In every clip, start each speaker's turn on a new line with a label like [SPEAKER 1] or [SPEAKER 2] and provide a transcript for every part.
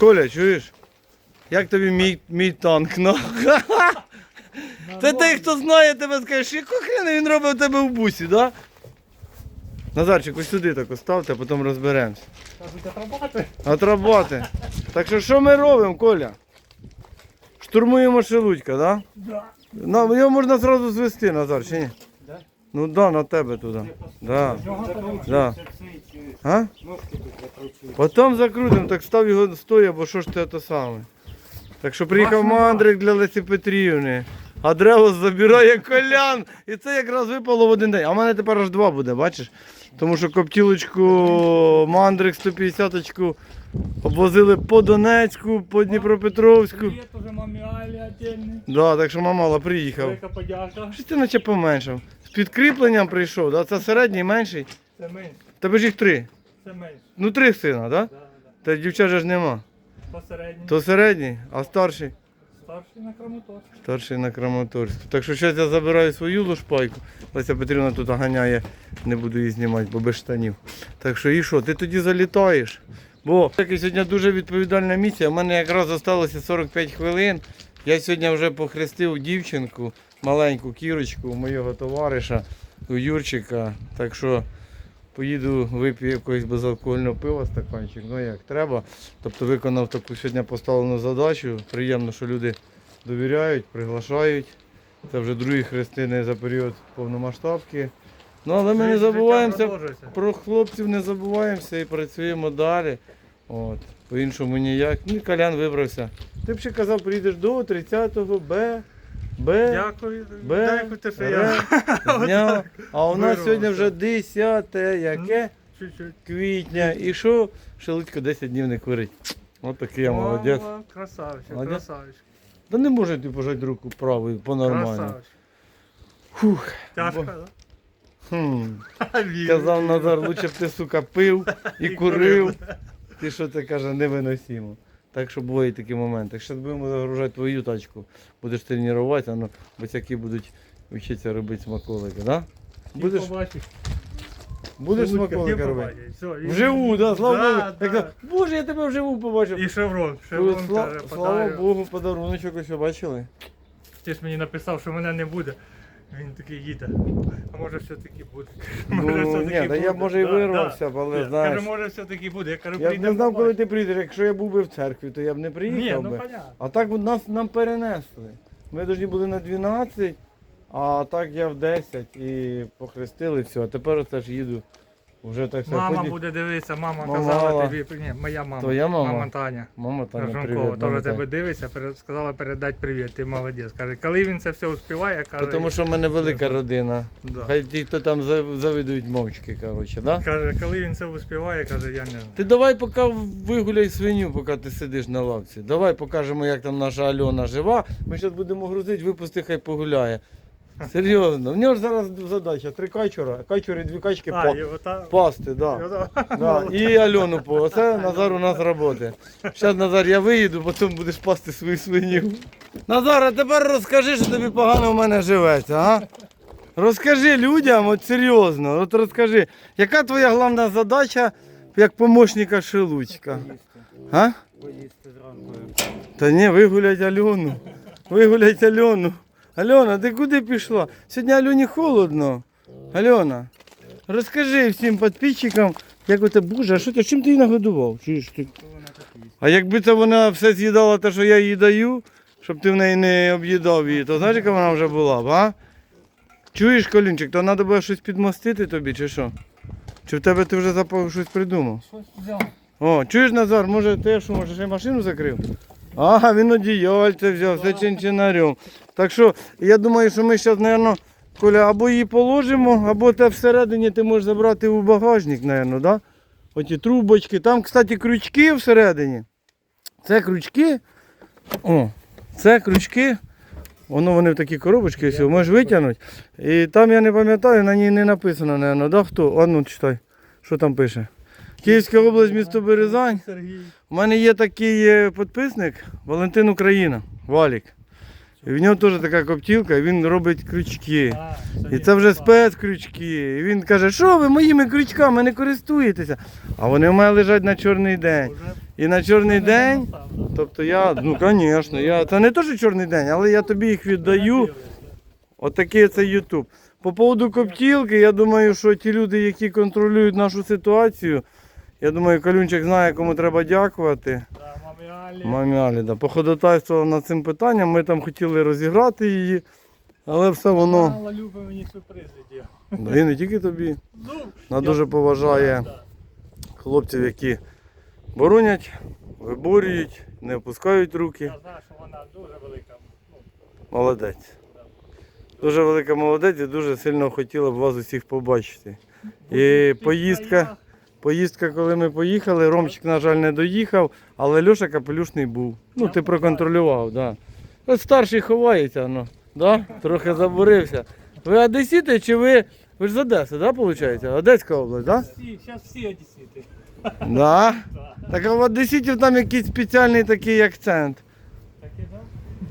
[SPEAKER 1] Коля, чуєш? Як тобі мій, мій танк? Ну? Це той, хто знає тебе, скаже, яку хрена він робить у тебе в бусі, да? Назарчик, ось сюди так оставте, а потім розберемося.
[SPEAKER 2] Кажуть, отрабати.
[SPEAKER 1] Так що що ми робимо, Коля? Штурмуємо шелудька, да?
[SPEAKER 2] Да.
[SPEAKER 1] Його можна зразу звести, Назар, чи ні?
[SPEAKER 2] Да?
[SPEAKER 1] Ну да, на тебе туди. Да. Да. А? Потім закрутимо, так став його стоя, бо що ж це те саме. Так що приїхав мандрик для Лесі Петрівни, а Древос забирає колян. І це якраз випало в один день. А в мене тепер аж два буде, бачиш? Тому що коптілочку, мандрик 150-очку обвозили по Донецьку, по Дніпропетровську.
[SPEAKER 2] Привіт уже мамі Алі отдельний.
[SPEAKER 1] Да, так що мамала приїхав.
[SPEAKER 2] Велика подяка.
[SPEAKER 1] Щось ти наче поменшав. З підкріпленням прийшов, да? це середній, менший.
[SPEAKER 2] Це менше.
[SPEAKER 1] В Тебе ж їх три.
[SPEAKER 2] Це менше.
[SPEAKER 1] Ну три сина, так? Да?
[SPEAKER 2] Да, да.
[SPEAKER 1] Та дівчат же ж нема.
[SPEAKER 2] Посередній.
[SPEAKER 1] То середній, а старший?
[SPEAKER 2] Старший на Краматорськ.
[SPEAKER 1] Старший на Краматорську. Так що зараз я забираю свою лушпайку. Леся Петрівна тут ганяє, не буду її знімати, бо без штанів. Так що і що, ти тоді залітаєш? Бо таки сьогодні дуже відповідальна місія. У мене якраз залишилося 45 хвилин. Я сьогодні вже похрестив дівчинку, маленьку кірочку, моєго товариша, у Юрчика. Так що поїду вип'ю якогось безалкогольного пива, стаканчик, ну як треба. Тобто виконав таку сьогодні поставлену задачу. Приємно, що люди довіряють, приглашають. Це вже другі хрестини за період повномасштабки. Ну, але ми не забуваємося про хлопців, не забуваємося і працюємо далі. От. По-іншому ніяк. Ну, і Колян вибрався. Ти б ще казав, приїдеш до 30-го Б. Б.
[SPEAKER 2] Дякую.
[SPEAKER 1] Б.
[SPEAKER 2] Дякуйте, що
[SPEAKER 1] Р. Дня. А у нас
[SPEAKER 2] Вирвався.
[SPEAKER 1] сьогодні вже 10 яке?
[SPEAKER 2] Чуть-чуть.
[SPEAKER 1] Квітня. І що? Шелудько 10 днів не курить. От такий я молодець.
[SPEAKER 2] Мама, Красавчик,
[SPEAKER 1] Молодець?
[SPEAKER 2] красавчик.
[SPEAKER 1] Та не може ти пожати руку правою по-нормальному.
[SPEAKER 2] Красавчик.
[SPEAKER 1] Фух.
[SPEAKER 2] Тяжко, да?
[SPEAKER 1] Хм.
[SPEAKER 2] Вірю.
[SPEAKER 1] Казав Назар, лучше б ти, сука, пив і
[SPEAKER 2] І
[SPEAKER 1] курив.
[SPEAKER 2] курив.
[SPEAKER 1] Ти що ти каже, невиносимо. Так що бувають такі моменти. Зараз будемо загружати твою тачку, будеш тренуватися, ну, босяки будуть вчитися робити смаколики, да? Будеш,
[SPEAKER 2] побачиш.
[SPEAKER 1] будеш смаколики робити?
[SPEAKER 2] побачать. Все, і-
[SPEAKER 1] Вживу, да, слава
[SPEAKER 2] Да,
[SPEAKER 1] Богу.
[SPEAKER 2] да.
[SPEAKER 1] Я Боже, я тебе вживу побачив.
[SPEAKER 2] І шеврон. Шеврон
[SPEAKER 1] сла-
[SPEAKER 2] каже,
[SPEAKER 1] слава
[SPEAKER 2] подарю.
[SPEAKER 1] Богу, подаруночок ось ви бачили.
[SPEAKER 2] Ти ж мені написав, що мене не буде. Він такий їде. А може все-таки буде.
[SPEAKER 1] Ну, ні, та я б, може і вирвався, б, але
[SPEAKER 2] Ні,
[SPEAKER 1] знаєш.
[SPEAKER 2] Каже, може все-таки буде. Я кажу,
[SPEAKER 1] Я б
[SPEAKER 2] прийдемо,
[SPEAKER 1] не знав, коли
[SPEAKER 2] побачимо.
[SPEAKER 1] ти прийдеш. Якщо я був би в церкві, то я б не
[SPEAKER 2] Ні,
[SPEAKER 1] приїхав
[SPEAKER 2] ну
[SPEAKER 1] би.
[SPEAKER 2] понятно.
[SPEAKER 1] А так от нас нам перенесли. Ми повинні були на 12, а так я в 10 і похрестили все. А тепер оце ж їду. Вже так все.
[SPEAKER 2] Мама
[SPEAKER 1] Ході-
[SPEAKER 2] буде дивитися, мама
[SPEAKER 1] Мама
[SPEAKER 2] казала тобі. Ні, моя мама.
[SPEAKER 1] Твоя мама?
[SPEAKER 2] Мама Таня.
[SPEAKER 1] Мама Таня, привіт. мама
[SPEAKER 2] теж тебе
[SPEAKER 1] Таня.
[SPEAKER 2] дивиться, сказала передати привіт, ти молодець. Каже, коли він це все успіває, каже,
[SPEAKER 1] Тому що в мене велика родина.
[SPEAKER 2] Да.
[SPEAKER 1] Хай ті, хто там зав- завидують мовчки, коротше, да?
[SPEAKER 2] каже, коли він це успіває, каже, я не знаю.
[SPEAKER 1] Ти давай поки вигуляй свиню, поки ти сидиш на лавці. Давай покажемо, як там наша Альона жива. Ми зараз будемо грузити, випусти, хай погуляє. Серйозно. В нього ж зараз задача три качура, качури, дві качки
[SPEAKER 2] А,
[SPEAKER 1] па-
[SPEAKER 2] і ота...
[SPEAKER 1] пасти, да. Да. І Альону по. Оце Назар у нас роботи. Зараз Назар, я виїду, потім будеш пасти свою свиню. Назар, а тепер розкажи, що тобі погано в мене живеться, а? Розкажи людям, от серйозно, от розкажи, яка твоя головна задача як помощника Шелудька? А?
[SPEAKER 2] Поїсти зранку.
[SPEAKER 1] Та ні, вигулять Альону. Вигулять Альону. Альона, ти куди пішла? Сьогодні Альоні холодно. Альона, розкажи всім підписчикам, як тебе, боже, а що ти, чим ти її нагодував? Чуєш ти? А якби це вона все з'їдала те, що я їй даю, щоб ти в неї не об'їдав її, то знаєш, яка вона вже була б, а? Чуєш, Колінчик, то треба було щось підмостити тобі, чи що? Чи в тебе ти вже запав щось придумав?
[SPEAKER 2] Щось взяв.
[SPEAKER 1] О, чуєш, Назар, може ти що, може ще машину закрив? Ага, він одіяльце взяв, все чинчинарем. Так що, я думаю, що ми зараз, мабуть, Коля, або її положимо, або те всередині ти можеш забрати у багажник, мабуть, да? Оті трубочки. Там, кстати, крючки всередині. Це крючки. О, це крючки. Воно вони в такі коробочки, ось, можеш витягнути. І там я не пам'ятаю, на ній не написано, мабуть, да, хто? А ну читай, що там пише. Київська область, місто Березань.
[SPEAKER 2] Сергій.
[SPEAKER 1] У мене є такий е, підписник Валентин Україна, Валік. І в нього теж така коптілка, і він робить крючки. І це вже спецкрючки. І він каже, що ви моїми крючками не користуєтеся? А вони в мене лежать на чорний день. І на чорний день, тобто я, ну звісно, я, це не то, що чорний день, але я тобі їх віддаю. Отакий це Ютуб. По поводу коптілки, я думаю, що ті люди, які контролюють нашу ситуацію, я думаю, Калюнчик знає, кому треба дякувати.
[SPEAKER 2] Да, мамі Алі.
[SPEAKER 1] Мамі Алі, да. Походотайствував над цим питанням. Ми там хотіли розіграти її, але все воно.
[SPEAKER 2] Мала любить мені сюрпризи діє.
[SPEAKER 1] Да, І не тільки тобі.
[SPEAKER 2] Ну,
[SPEAKER 1] Вона
[SPEAKER 2] я-
[SPEAKER 1] дуже поважає
[SPEAKER 2] Да.
[SPEAKER 1] хлопців, які боронять, виборюють, не опускають руки.
[SPEAKER 2] Я знаю, що вона дуже велика. Ну,
[SPEAKER 1] Молодець. Дуже велика молодець і дуже сильно хотіла б вас усіх побачити. І поїздка, поїздка, коли ми поїхали, Ромчик, на жаль, не доїхав, але Льоша капелюшний був. Ну, ти проконтролював, так. Да. От старший ховається, ну, да? трохи забурився. Ви одесіти чи ви. Ви ж з Одеси, так, да, виходить? Одеська область, так? Да?
[SPEAKER 2] Всі, зараз всі одесіти.
[SPEAKER 1] Да? Так а в Одеситів там якийсь спеціальний такий акцент.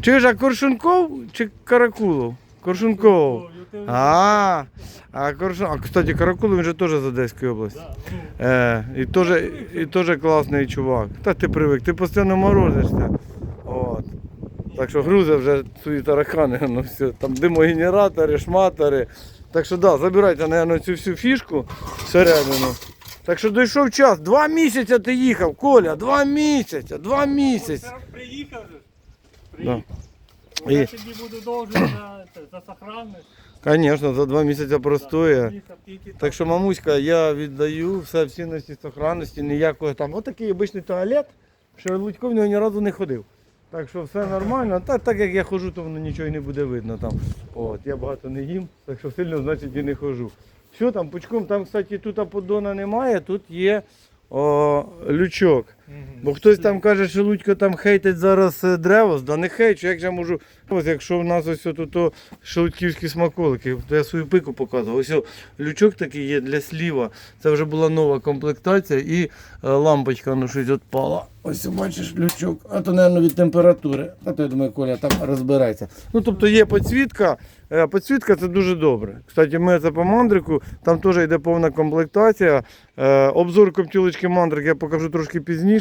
[SPEAKER 1] Чи ж а Коршунков чи Каракулов? Коршунков. А, а Коршун... А, кстати, Каракулов він же теж з Одеської області.
[SPEAKER 2] Да, ну,
[SPEAKER 1] Е, і теж, і теж класний чувак. Та ти привик, ти постійно морозишся. От. Так що грузи вже свої таракани, ну все, там димогенератори, шматори. Так що да, забирайте, наверное, цю всю фішку всередину. Так що дійшов час. Два місяці ти їхав, Коля, два місяці, два місяці.
[SPEAKER 2] Приїхав же.
[SPEAKER 1] Да.
[SPEAKER 2] Я
[SPEAKER 1] І-
[SPEAKER 2] тобі буду довжен за, за сохранність.
[SPEAKER 1] Звісно, за два місяці простоє.
[SPEAKER 2] Приїхав
[SPEAKER 1] Так що, мамуська, я віддаю все в цінності сохранності, ніякого там. Отакий обичний туалет, що Лудько в нього ні разу не ходив. Так що все нормально. Так, так як я ходжу, то воно нічого й не буде видно там. От, я багато не їм, так що сильно, значить, і не ходжу. Що там, пучком, там, кстати, тут поддона немає, тут є о, лючок. Бо хтось там каже, що Лудько там хейтить зараз е, древос, да не хейчу, як же я можу. Ось якщо в нас ось тут то шелудьківські смаколики, то я свою пику показував. Ось лючок такий є для сліва. Це вже була нова комплектація і е, лампочка ну, щось відпала. Ось бачиш лючок, а то, мабуть, від температури. А то я думаю, Коля там розбирається. Ну тобто є підсвітка. Е, Підсвітка це дуже добре. Кстати, ми це по мандрику, там теж йде повна комплектація. Обзор коптілочки мандрик я покажу трошки пізніше,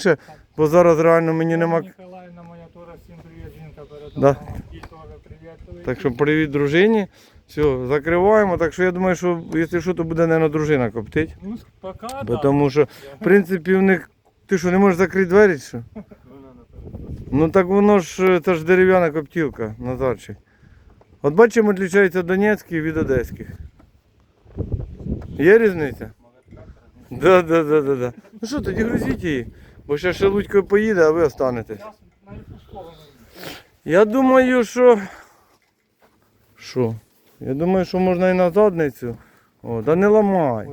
[SPEAKER 1] бо зараз реально мені нема.
[SPEAKER 2] Ніколаївна моя теж всім привіт, жінка передала. Привіт.
[SPEAKER 1] Так що привіт дружині. Все, закриваємо. Так що я думаю, що якщо що, то буде, мабуть, дружина коптить.
[SPEAKER 2] Ну, пока,
[SPEAKER 1] Бо тому що, в принципі, в них. Ти що, не можеш закрити двері? Що? Ну так воно ж це ж дерев'яна коптілка, Назарчик. От бачимо, відрізняється Донецький від Одеських. Є різниця? Да, да, да, да, да. Ну що, тоді грузіть її, бо ще шелудько поїде, а ви останетесь. Я думаю, що. Що? Я думаю, що можна і на задницю. О, да не ламай.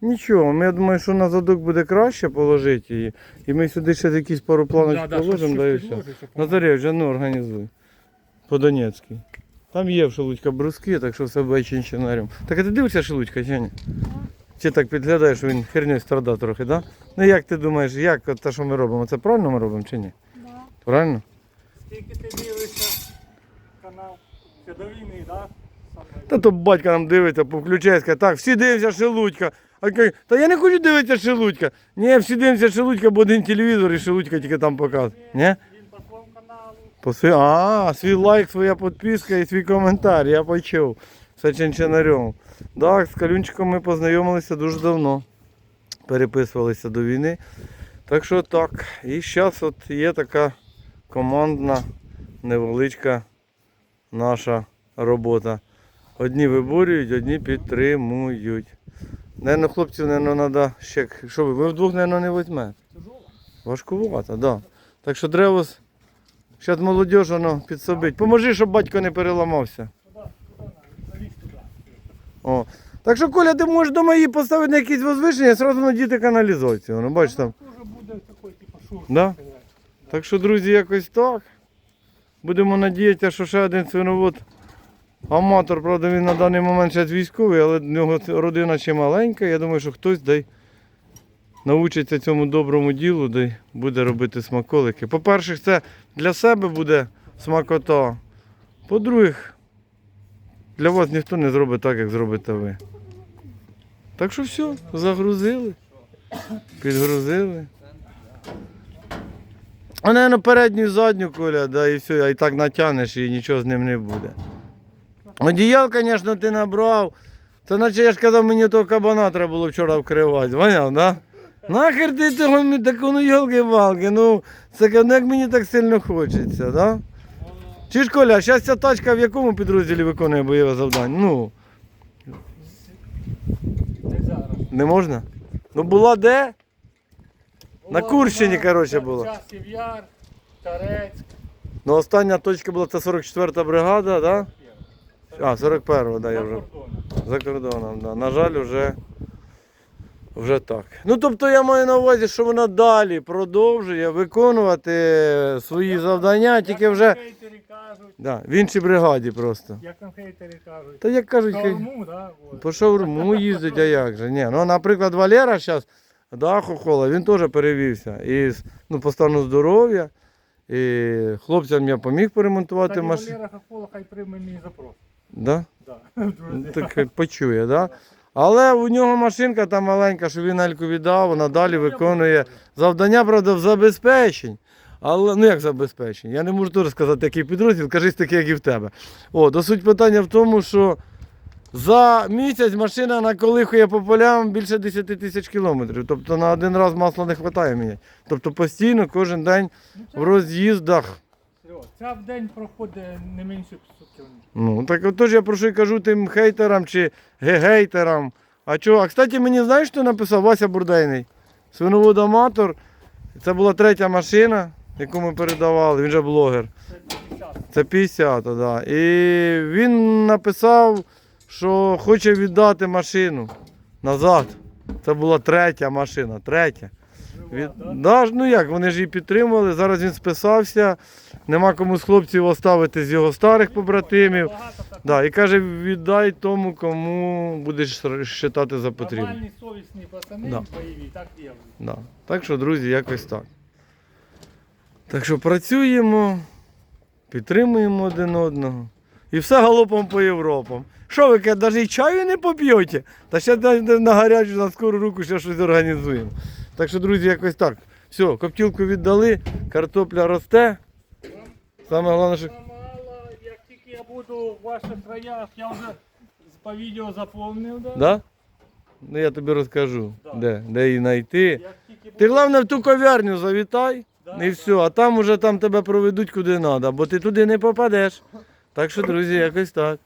[SPEAKER 1] Нічого, я думаю, що на задок буде краще положити її. І ми сюди ще якісь пару планочок положимо, да і все. Назаревич, а ну організуй. По Донецькій. Там є в Шелудька бруски, так що все буде чинчинарем. Так а ти дивишся Шелудька, чи ні? Чи так підглядаєш, що він хернею страдав трохи, так? Да? Ну як ти думаєш, як от те, що ми робимо? Це правильно ми робимо чи ні?
[SPEAKER 3] Да.
[SPEAKER 1] Правильно?
[SPEAKER 2] Скільки ти дивишся канал? Це до війни, так?
[SPEAKER 1] Та то батько нам дивиться, повключає, скаже, так, всі дивляться Шелудька. А каже, та я не хочу дивитися Шелудька. Ні, всі дивляться Шелудька, бо один телевізор і Шелудька тільки там показує. Ні?
[SPEAKER 2] Він по своєму каналу.
[SPEAKER 1] По свій... А, свій лайк, своя підписка і свій коментар, я почув. Все чинчинарем. Так, з Калюнчиком ми познайомилися дуже давно. Переписувалися до війни. Так що так. І зараз от є така командна, невеличка наша робота. Одні виборюють, одні підтримують. Наверно, хлопців, наверно, треба ще. Що ви? Ви вдвох, наверно, не візьмете. Важкувато, так. Да. Так що древос, зараз молодіж воно підсобить. Поможи, щоб батько не переламався.
[SPEAKER 2] Туди, туди, залізь туди.
[SPEAKER 1] О. Так що, Коля, ти можеш дома її поставити на якісь возвишення, одразу надіти каналізацію. Ну, бачиш там.
[SPEAKER 2] Тоже буде такий, типу, шурф.
[SPEAKER 1] Да? Так що, друзі, якось так. Будемо надіятися, що ще один свиновод. Аматор, правда, він на даний момент ще військовий, але в нього родина ще маленька. Я думаю, що хтось дай навчиться цьому доброму ділу, дай буде робити смаколики. По-перше, це для себе буде смакота. По-друге, для вас ніхто не зробить так, як зробите ви. Так що все, загрузили, підгрузили. А, наверное, передню і задню, Коля, да, і все, і так натягнеш і нічого з ним не буде. Одіял, звісно, ти набрав. Це наче я ж казав, мені того кабана треба було вчора вкривати. Поняв, да? Нахер ти того мі- таку ну йолки-палки, ну це ну, як мені так сильно хочеться, да? Чи ж Коля, зараз ця тачка в якому підрозділі виконує бойове завдання? Ну,
[SPEAKER 2] Не
[SPEAKER 1] можна? Ну була де? На Курщині, коротше, було.
[SPEAKER 2] Часів Яр, Тарець.
[SPEAKER 1] Ну остання точка була це 44-та бригада, да? А, 41-го, да, я вже. За кордоном, да. На жаль, вже, вже так. Ну тобто я маю на увазі, що вона далі продовжує виконувати свої завдання, тільки вже
[SPEAKER 2] кажуть,
[SPEAKER 1] да, в іншій бригаді просто.
[SPEAKER 2] як там хейтери кажуть.
[SPEAKER 1] Та як кажуть,
[SPEAKER 2] Шаурму, да? от.
[SPEAKER 1] по шаурму їздить, а як же? Ні, ну, наприклад, Валера зараз, да, Хохола, він теж перевівся. І з- ну, по стану здоров'я. І хлопцям я поміг поремонтувати машину.
[SPEAKER 2] Валера Хохола хай прийме мій запрос.
[SPEAKER 1] Да?
[SPEAKER 2] Да.
[SPEAKER 1] Ну,
[SPEAKER 2] друзі.
[SPEAKER 1] Так хай почує, да? Але у нього машинка там маленька, що він Ельку віддав, вона далі виконує завдання, правда, в забезпечень. Але ну як забезпечень? Я не можу теж сказати, який підрозділ, кажись такий, як і в тебе. О, до суть питання в тому, що за місяць машина наколихує по полям більше 10 тисяч кілометрів. Тобто на один раз масла не вистачає мені. Тобто постійно кожен день
[SPEAKER 2] Ну,
[SPEAKER 1] в роз'їздах.
[SPEAKER 2] Ця в день проходить не менше 500 кілометрів.
[SPEAKER 1] Ну, так отож я про що кажу тим хейтерам чи гегейтерам. А чого? А кстати, мені знаєш, що написав Вася Бурдейний? Свиноводоматор. Це була третя машина, яку ми передавали. Він же блогер.
[SPEAKER 2] Це 50.
[SPEAKER 1] Це 50, так. Да. І він написав, що хоче віддати машину назад. Це була третя машина, третя. Від...
[SPEAKER 2] Да?
[SPEAKER 1] Ну як, вони ж її підтримували. Зараз він списався. Нема кому з хлопців оставити з його старих побратимів. Да, і каже, віддай тому, кому будеш вважати за потрібне.
[SPEAKER 2] Нормальні совісні пацани
[SPEAKER 1] Да.
[SPEAKER 2] бойові, так є.
[SPEAKER 1] Так що, друзі, якось так. Так що працюємо, підтримуємо один одного. І все галопом по Європам. Що ви кажете, навіть чаю не поп'єте? Та ще на, на гарячу, на скору руку ще щось організуємо. Так що, друзі, якось так. Все, коптілку віддали, картопля росте. Саме головне, що.
[SPEAKER 2] Мало, як тільки я буду в ваших краях, я вже по відео заповнив, да?
[SPEAKER 1] Да? Ну я тобі розкажу,
[SPEAKER 2] Да.
[SPEAKER 1] де, де її знайти.
[SPEAKER 2] Тільки
[SPEAKER 1] Ти головне в ту ков'ярню завітай і все, а там уже там тебе проведуть куди треба, бо ти туди не попадеш. Так що, друзі, якось так.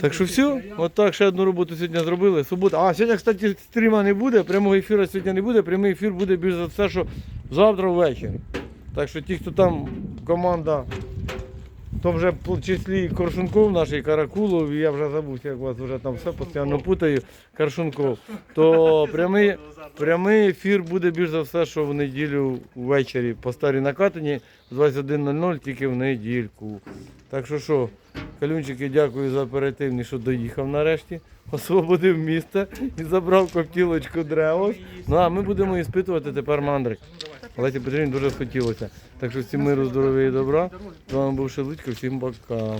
[SPEAKER 1] Так що все, от так ще одну роботу сьогодні зробили. Субота. А сьогодні, кстати, стріма не буде, прямого ефіру сьогодні не буде. Прямий ефір буде більш за все, що завтра ввечері. Так що ті, хто там команда, то вже в числі Коршунков, наш і Каракулов, і я вже забувся, як вас вже там все постійно путаю, Каршунков, то прямий, прямий ефір буде більш за все, що в неділю ввечері по старій накатані з 21.00 тільки в недільку. Так що що, Калюнчики, дякую за оперативність, що доїхав нарешті, освободив місце і забрав коптілочку древос. Ну а ми будемо іспитувати тепер мандрик. Олесі Петрівні дуже схотілося. Так що всім миру, здоров'я і добра. З вами був Шелудько, всім пока.